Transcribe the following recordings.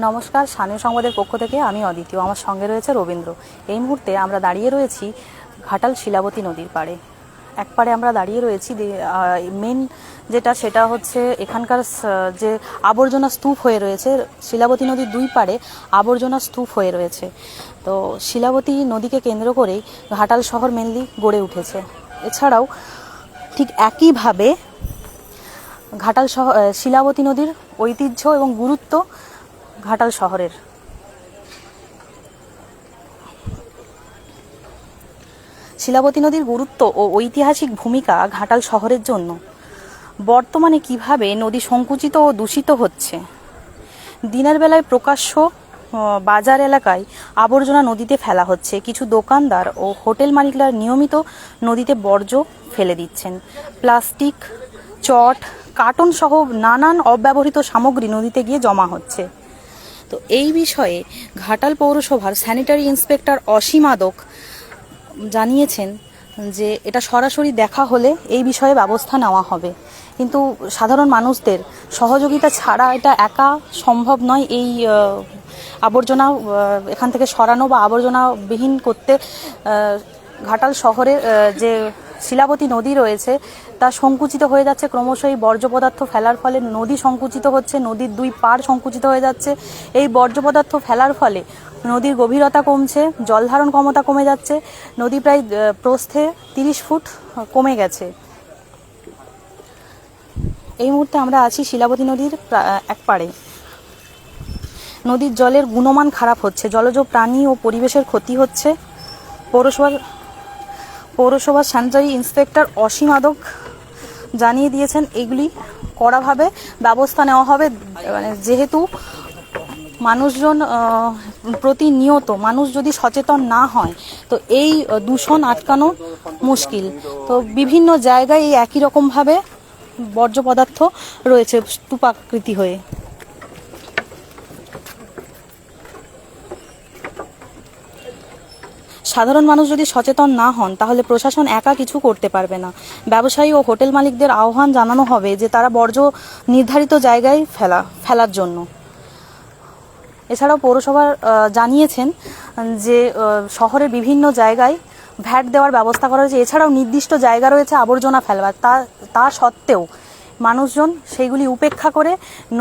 নমস্কার, স্থানীয় সংবাদের পক্ষ থেকে আমি অদিতি আমার সঙ্গে রয়েছে রবীন্দ্র। এই মুহূর্তে আমরা দাঁড়িয়ে রয়েছি ঘাটাল শিলাবতী নদীর পাড়ে। এক পাড়ে আমরা দাঁড়িয়ে রয়েছি মেন যেটা সেটা হচ্ছে এখানকার যে আবর্জনা স্তূপ হয়ে রয়েছে, শিলাবতী নদীর দুই পাড়ে আবর্জনা স্তূপ হয়ে রয়েছে। তো শিলাবতী নদীকে কেন্দ্র করেই ঘাটাল শহর মেনলি গড়ে উঠেছে। এছাড়াও ঠিক একইভাবে ঘাটাল শহর শিলাবতী নদীর ঐতিহ্য এবং গুরুত্ব ঘাটাল শহরের। শিলাবতী নদীর গুরুত্ব ও ঐতিহাসিক ভূমিকা ঘাটাল শহরের জন্য। বর্তমানে কীভাবে নদী সংকুচিত ও দূষিত হচ্ছে? দিনের বেলায় প্রকাশ্য বাজার এলাকায় আবর্জনা নদীতে ফেলা হচ্ছে। কিছু দোকানদার ও হোটেল মালিকরা নিয়মিত নদীতে বর্জ্য ফেলে দিচ্ছেন। প্লাস্টিক, চট কার্টন সহ নানান অব্যবহৃত সামগ্রী নদীতে গিয়ে জমা হচ্ছে। তো এই বিষয়ে ঘাটাল পৌরসভার স্যানিটারি ইন্সপেক্টর অসীম আদক জানিয়েছেন যে এটা সরাসরি দেখা হলে এই বিষয়ে ব্যবস্থা নেওয়া হবে। কিন্তু সাধারণ মানুষদের সহযোগিতা ছাড়া এটা একা সম্ভব নয় এই আবর্জনা এখান থেকে সরানো বা আবর্জনাবিহীন করতে ঘাটাল শহরের আহ, যে শিলাবতী নদী রয়েছে, তা সংকুচিত হয়ে যাচ্ছে। ক্রমশ এই বর্জ্য পদার্থ ফেলার ফলে নদী সংকুচিত হচ্ছে, নদীর দুই পাড় সংকুচিত হয়ে যাচ্ছে। এই বর্জ্য পদার্থ ফেলার ফলে নদীর গভীরতা কমছে জলধারণ ক্ষমতা কমে যাচ্ছে, নদী প্রায় প্রস্থে তিরিশ ফুট কমে গেছে। এই মুহূর্তে আমরা আছি শিলাবতী নদীর এক পাড়ে। নদীর জলের গুণমান খারাপ হচ্ছে, জলজ প্রাণী ও পরিবেশের ক্ষতি হচ্ছে। পৌরসভার পৌরসভার স্যানিটারি ইন্সপেক্টর অসীম আদক জানিয়ে দিয়েছেন, এগুলি কড়াভাবে ব্যবস্থা নেওয়া হবে। মানে যেহেতু মানুষজন প্রতিনিয়ত মানুষ যদি সচেতন না হয়, তো এই দূষণ আটকানো মুশকিল। তো বিভিন্ন জায়গায় এই একই রকমভাবে বর্জ্য পদার্থ রয়েছে, স্তূপাকৃতি হয়ে। সাধারণ মানুষ যদি সচেতন না হন, তাহলে প্রশাসন একা কিছু করতে পারবে না। ব্যবসায়ী ও হোটেল মালিকদের আহ্বান জানানো হবে যে তারা বর্জ্য নির্ধারিত জায়গায় ফেলা, ফেলার জন্য। এছাড়াও পৌরসভার জানিয়েছেন যে শহরের বিভিন্ন জায়গায় ভ্যাট দেওয়ার ব্যবস্থা করা হয়েছে। এছাড়াও নির্দিষ্ট জায়গা রয়েছে আবর্জনা ফেলবার। তা তা সত্ত্বেও মানুষজন সেইগুলি উপেক্ষা করে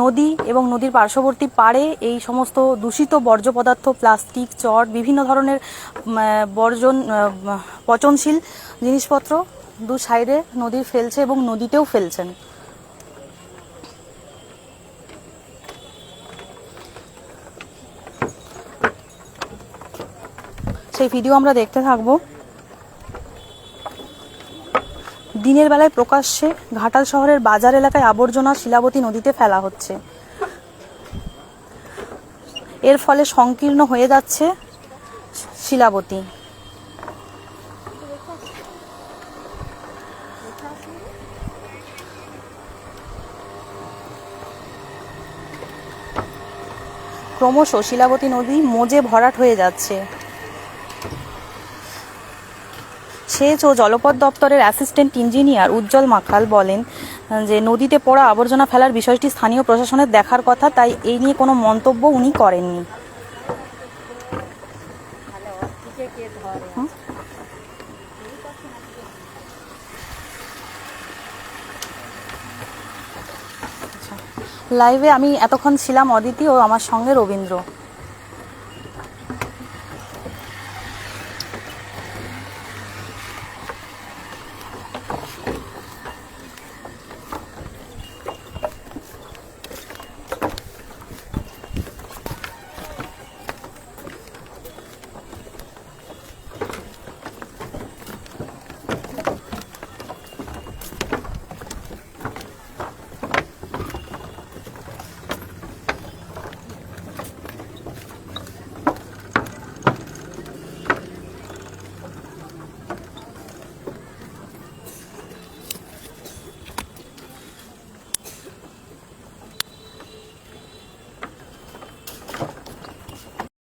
নদী এবং নদীর পার্শ্ববর্তী পাড়ে এই সমস্ত দূষিত বর্জ্য পদার্থ, প্লাস্টিক, চট, বিভিন্ন ধরনের বর্জন পচনশীল জিনিসপত্র দু সাইডে নদীর ফেলছে এবং নদীতেও ফেলছেন। সেই ভিডিও আমরা দেখতে থাকব। দিনের বেলায় প্রকাশ্যে ঘাটাল শহরের বাজার এলাকায় আবর্জনা শিলাবতী নদীতে ফেলা হচ্ছে। এর ফলে সংকীর্ণ হয়ে যাচ্ছে শিলাবতী। ক্রমশ শিলাবতী নদী মোজে ভরাট হয়ে যাচ্ছে। সেচ ও জলপথ দপ্তরের অ্যাসিস্ট্যান্ট ইঞ্জিনিয়ার উজ্জ্বল মাখাল বলেন যে নদীতে পড়া আবর্জনা ফেলার বিষয়টি স্থানীয় প্রশাসনের দেখার কথা, তাই এই নিয়ে কোনো মন্তব্য উনি করেননি। আচ্ছা। লাইভে আমি এতক্ষণ ছিলাম অদিতি ও আমার সঙ্গে রবীন্দ্র।